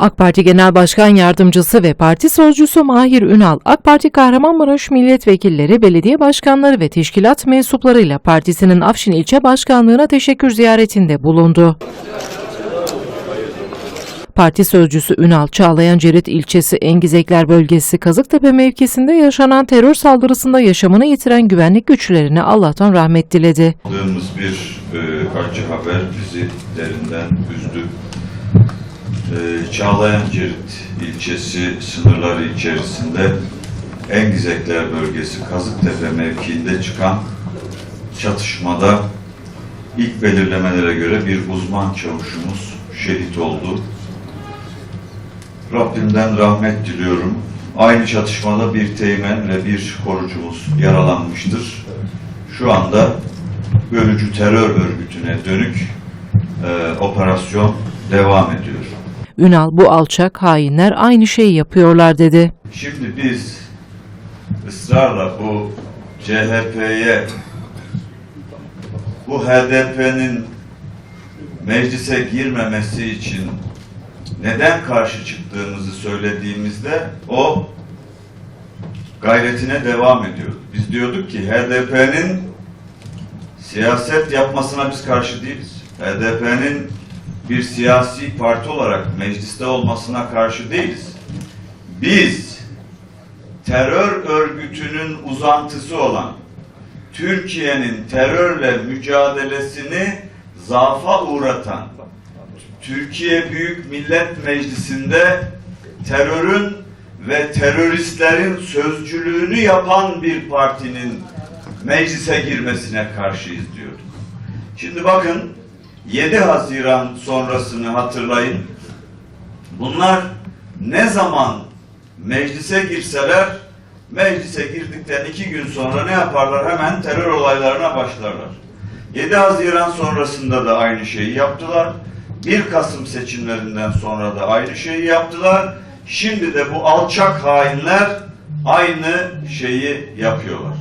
AK Parti Genel Başkan Yardımcısı ve Parti Sözcüsü Mahir Ünal, AK Parti Kahramanmaraş milletvekilleri, belediye başkanları ve teşkilat mensuplarıyla partisinin Afşin ilçe başkanlığına teşekkür ziyaretinde bulundu. Parti sözcüsü Ünal, Çağlayan Cerit ilçesi Engizekler bölgesi Kazıktepe mevkisinde yaşanan terör saldırısında yaşamını yitiren güvenlik güçlerine Allah'tan rahmet diledi. Aldığımız bir e, acı haber bizi derinden üzdü. E, ilçesi sınırları içerisinde Engizekler bölgesi Kazıktepe mevkiinde çıkan çatışmada ilk belirlemelere göre bir uzman çavuşumuz şehit oldu. Rabbimden rahmet diliyorum. Aynı çatışmada bir teğmen ve bir korucumuz yaralanmıştır. Şu anda bölücü terör örgütüne dönük e, operasyon devam ediyor. Ünal, bu alçak hainler aynı şeyi yapıyorlar dedi. Şimdi biz ısrarla bu CHP'ye bu HDP'nin meclise girmemesi için neden karşı çıktığımızı söylediğimizde o gayretine devam ediyor. Biz diyorduk ki HDP'nin siyaset yapmasına biz karşı değiliz. HDP'nin bir siyasi parti olarak mecliste olmasına karşı değiliz. Biz terör örgütünün uzantısı olan Türkiye'nin terörle mücadelesini zaafa uğratan Türkiye Büyük Millet Meclisi'nde terörün ve teröristlerin sözcülüğünü yapan bir partinin meclise girmesine karşıyız diyorduk. Şimdi bakın 7 Haziran sonrasını hatırlayın. Bunlar ne zaman meclise girseler meclise girdikten iki gün sonra ne yaparlar? Hemen terör olaylarına başlarlar. 7 Haziran sonrasında da aynı şeyi yaptılar. 1 Kasım seçimlerinden sonra da aynı şeyi yaptılar. Şimdi de bu alçak hainler aynı şeyi yapıyorlar.